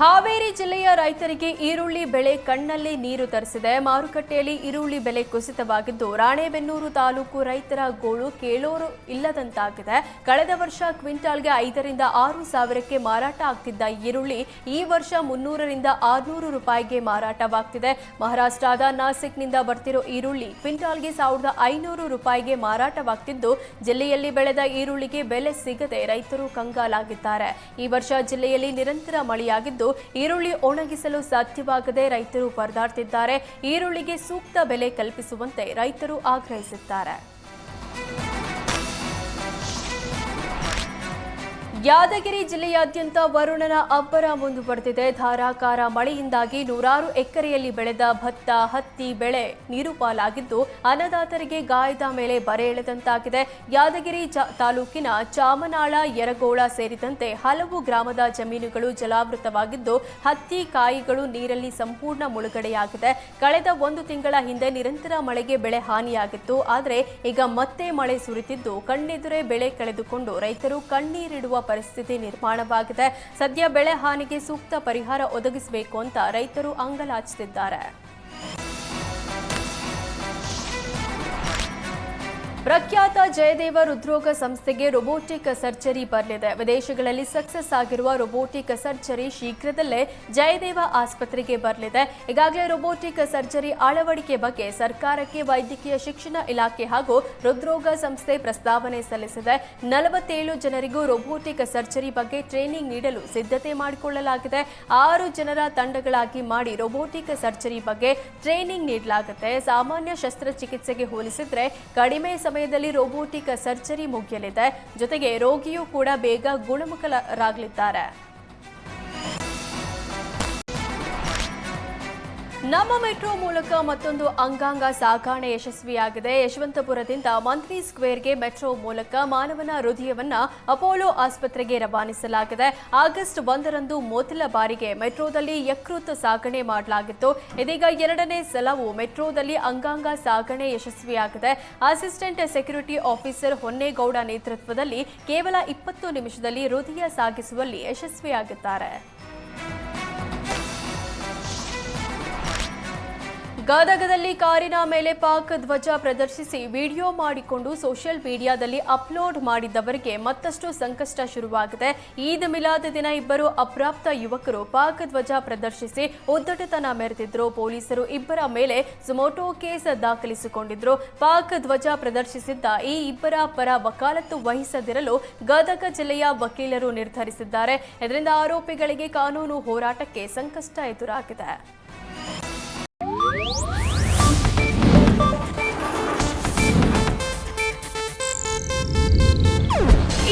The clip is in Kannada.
ಹಾವೇರಿ ಜಿಲ್ಲೆಯ ರೈತರಿಗೆ ಈರುಳ್ಳಿ ಬೆಳೆ ಕಣ್ಣಲ್ಲಿ ನೀರು ತರಿಸಿದೆ. ಮಾರುಕಟ್ಟೆಯಲ್ಲಿ ಈರುಳ್ಳಿ ಬೆಲೆ ಕುಸಿತವಾಗಿದ್ದು, ರಾಣೆಬೆನ್ನೂರು ತಾಲೂಕು ರೈತರ ಗೋಳು ಕೇಳೋರು ಇಲ್ಲದಂತಾಗಿದೆ. ಕಳೆದ ವರ್ಷ ಕ್ವಿಂಟಾಲ್ಗೆ ಐದರಿಂದ ಆರು ಸಾವಿರಕ್ಕೆ ಮಾರಾಟ ಆಗ್ತಿದ್ದ ಈರುಳ್ಳಿ ಈ ವರ್ಷ ಮುನ್ನೂರರಿಂದ ಆರುನೂರು ರೂಪಾಯಿಗೆ ಮಾರಾಟವಾಗ್ತಿದೆ. ಮಹಾರಾಷ್ಟ್ರದ ನಾಸಿಕ್ನಿಂದ ಬರ್ತಿರೋ ಈರುಳ್ಳಿ ಕ್ವಿಂಟಾಲ್ಗೆ ಸಾವಿರದ ಐನೂರು ರೂಪಾಯಿಗೆ ಮಾರಾಟವಾಗ್ತಿದ್ದು, ಜಿಲ್ಲೆಯಲ್ಲಿ ಬೆಳೆದ ಈರುಳ್ಳಿಗೆ ಬೆಲೆ ಸಿಗದೆ ರೈತರು ಕಂಗಾಲಾಗಿದ್ದಾರೆ. ಈ ವರ್ಷ ಜಿಲ್ಲೆಯಲ್ಲಿ ನಿರಂತರ ಮಳೆಯಾಗಿದ್ದು ಈರುಳ್ಳಿ ಒಣಗಿಸಲು ಸಾಧ್ಯವಾಗದೆ ರೈತರು ಪರದಾಡ್ತಿದ್ದಾರೆ. ಈರುಳ್ಳಿಗೆ ಸೂಕ್ತ ಬೆಲೆ ಕಲ್ಪಿಸುವಂತೆ ರೈತರು ಆಗ್ರಹಿಸಿದ್ದಾರೆ. ಯಾದಗಿರಿ ಜಿಲ್ಲೆಯಾದ್ಯಂತ ವರುಣನ ಅಬ್ಬರ ಮುಂದುವರೆದಿದೆ ಧಾರಾಕಾರ ಮಳೆಯಿಂದಾಗಿ ನೂರಾರು ಎಕರೆಯಲ್ಲಿ ಬೆಳೆದ ಭತ್ತ, ಹತ್ತಿ, ಬೆಳೆ ನೀರು ಪಾಲಾಗಿದ್ದು, ಅನ್ನದಾತರಿಗೆ ಗಾಯದ ಮೇಲೆ ಬರೆ ಎಳೆದಂತಾಗಿದೆ. ಯಾದಗಿರಿ ತಾಲೂಕಿನ ಚಾಮನಾಳ, ಯರಗೋಳ ಸೇರಿದಂತೆ ಹಲವು ಗ್ರಾಮದ ಜಮೀನುಗಳು ಜಲಾವೃತವಾಗಿದ್ದು, ಹತ್ತಿ ಕಾಯಿಗಳು ನೀರಲ್ಲಿ ಸಂಪೂರ್ಣ ಮುಳುಗಡೆಯಾಗಿದೆ. ಕಳೆದ ಒಂದು ತಿಂಗಳ ಹಿಂದೆ ನಿರಂತರ ಮಳೆಗೆ ಬೆಳೆ ಹಾನಿಯಾಗಿತ್ತು. ಆದರೆ, ಈಗ ಮತ್ತೆ ಮಳೆ ಸುರಿತಿದ್ದು, ಕಣ್ಣೆದುರೇ ಬೆಳೆ ಕಳೆದುಕೊಂಡು ರೈತರು ಕಣ್ಣೀರಿಡುವ ಪರಿಸ್ಥಿತಿ ನಿರ್ಮಾಣವಾಗಿದೆ. ಸದ್ಯ ಬೆಳೆ ಹಾನಿಗೆ ಸೂಕ್ತ ಪರಿಹಾರ ಒದಗಿಸಬೇಕು ಅಂತ ರೈತರು ಅಂಗಲಾಚುತ್ತಿದ್ದಾರೆ ಪ್ರಖ್ಯಾತ ಜಯದೇವ ಹೃದ್ರೋಗ ಸಂಸ್ಥೆಗೆ ರೊಬೋಟಿಕ್ ಸರ್ಜರಿ ಬರಲಿದೆ. ವಿದೇಶಗಳಲ್ಲಿ ಸಕ್ಸಸ್ ಆಗಿರುವ ರೊಬೋಟಿಕ್ ಸರ್ಜರಿ ಶೀಘ್ರದಲ್ಲೇ ಜಯದೇವ ಆಸ್ಪತ್ರೆಗೆ ಬರಲಿದೆ. ಈಗಾಗಲೇ ರೊಬೋಟಿಕ್ ಸರ್ಜರಿ ಅಳವಡಿಕೆ ಬಗ್ಗೆ ಸರ್ಕಾರಕ್ಕೆ ವೈದ್ಯಕೀಯ ಶಿಕ್ಷಣ ಇಲಾಖೆ ಹಾಗೂ ಹೃದ್ರೋಗ ಸಂಸ್ಥೆ ಪ್ರಸ್ತಾವನೆ ಸಲ್ಲಿಸಿದೆ. ನಲವತ್ತೇಳು ಜನರಿಗೂ ರೊಬೋಟಿಕ್ ಸರ್ಜರಿ ಬಗ್ಗೆ ಟ್ರೈನಿಂಗ್ ನೀಡಲು ಸಿದ್ಧತೆ ಮಾಡಿಕೊಳ್ಳಲಾಗಿದೆ. ಆರು ಜನರ ತಂಡಗಳಾಗಿ ಮಾಡಿ ರೊಬೋಟಿಕ್ ಸರ್ಜರಿ ಬಗ್ಗೆ ಟ್ರೈನಿಂಗ್ ನೀಡಲಾಗುತ್ತೆ. ಸಾಮಾನ್ಯ ಶಸ್ತ್ರಚಿಕಿತ್ಸೆಗೆ ಹೋಲಿಸಿದ್ರೆ ಕಡಿಮೆ ಸಮಯದಲ್ಲಿ ರೋಬೋಟಿಕ್ ಸರ್ಜರಿ ಮುಗಿಯಲಿದೆ. ಜೊತೆಗೆ ರೋಗಿಯೂ ಕೂಡ ಬೇಗ ಗುಣಮುಖರಾಗಲಿದ್ದಾರೆ ನಮ್ಮ ಮೆಟ್ರೋ ಮೂಲಕ ಮತ್ತೊಂದು ಅಂಗಾಂಗ ಸಾಗಾಣೆ ಯಶಸ್ವಿಯಾಗಿದೆ. ಯಶವಂತಪುರದಿಂದ ಮಂತ್ರಿ ಸ್ಕ್ವೇರ್ಗೆ ಮೆಟ್ರೋ ಮೂಲಕ ಮಾನವನ ಹೃದಯವನ್ನ ಅಪೋಲೋ ಆಸ್ಪತ್ರೆಗೆ ರವಾನಿಸಲಾಗಿದೆ. ಆಗಸ್ಟ್ ಒಂದರಂದು ಮೊದಲ ಬಾರಿಗೆ ಮೆಟ್ರೋದಲ್ಲಿ ಯಕೃತ್ ಸಾಗಣೆ ಮಾಡಲಾಗಿತ್ತು. ಇದೀಗ ಎರಡನೇ ಸಲವು ಮೆಟ್ರೋದಲ್ಲಿ ಅಂಗಾಂಗ ಸಾಗಣೆ ಯಶಸ್ವಿಯಾಗಿದೆ. ಅಸಿಸ್ಟೆಂಟ್ ಸೆಕ್ಯೂರಿಟಿ ಆಫೀಸರ್ ಹೊನ್ನೇಗೌಡ ನೇತೃತ್ವದಲ್ಲಿ ಕೇವಲ ಇಪ್ಪತ್ತು ನಿಮಿಷದಲ್ಲಿ ಹೃದಯ ಸಾಗಿಸುವಲ್ಲಿ ಯಶಸ್ವಿಯಾಗಿದ್ದಾರೆ ಗದಗದಲ್ಲಿ ಕಾರಿನ ಮೇಲೆ ಪಾಕ್ ಧ್ವಜ ಪ್ರದರ್ಶಿಸಿ ವಿಡಿಯೋ ಮಾಡಿಕೊಂಡು ಸೋಷಿಯಲ್ ಮೀಡಿಯಾದಲ್ಲಿ ಅಪ್ಲೋಡ್ ಮಾಡಿದ್ದವರಿಗೆ ಮತ್ತಷ್ಟು ಸಂಕಷ್ಟ ಶುರುವಾಗಿದೆ. ಈದ್ ಮಿಲಾದ್ ದಿನ ಇಬ್ಬರು ಅಪ್ರಾಪ್ತ ಯುವಕರು ಪಾಕ್ ಧ್ವಜ ಪ್ರದರ್ಶಿಸಿ ಉದ್ದಟತನ ಮೆರೆದಿದ್ರು. ಪೊಲೀಸರು ಇಬ್ಬರ ಮೇಲೆ ಸುಮೋಟೋ ಕೇಸ್ ದಾಖಲಿಸಿಕೊಂಡಿದ್ರು. ಪಾಕ್ ಧ್ವಜ ಪ್ರದರ್ಶಿಸಿದ್ದ ಈ ಇಬ್ಬರ ಪರ ವಕಾಲತ್ತು ವಹಿಸದಿರಲು ಗದಗ ಜಿಲ್ಲೆಯ ವಕೀಲರು ನಿರ್ಧರಿಸಿದ್ದಾರೆ. ಇದರಿಂದ ಆರೋಪಿಗಳಿಗೆ ಕಾನೂನು ಹೋರಾಟಕ್ಕೆ ಸಂಕಷ್ಟ ಎದುರಾಗಿದೆ.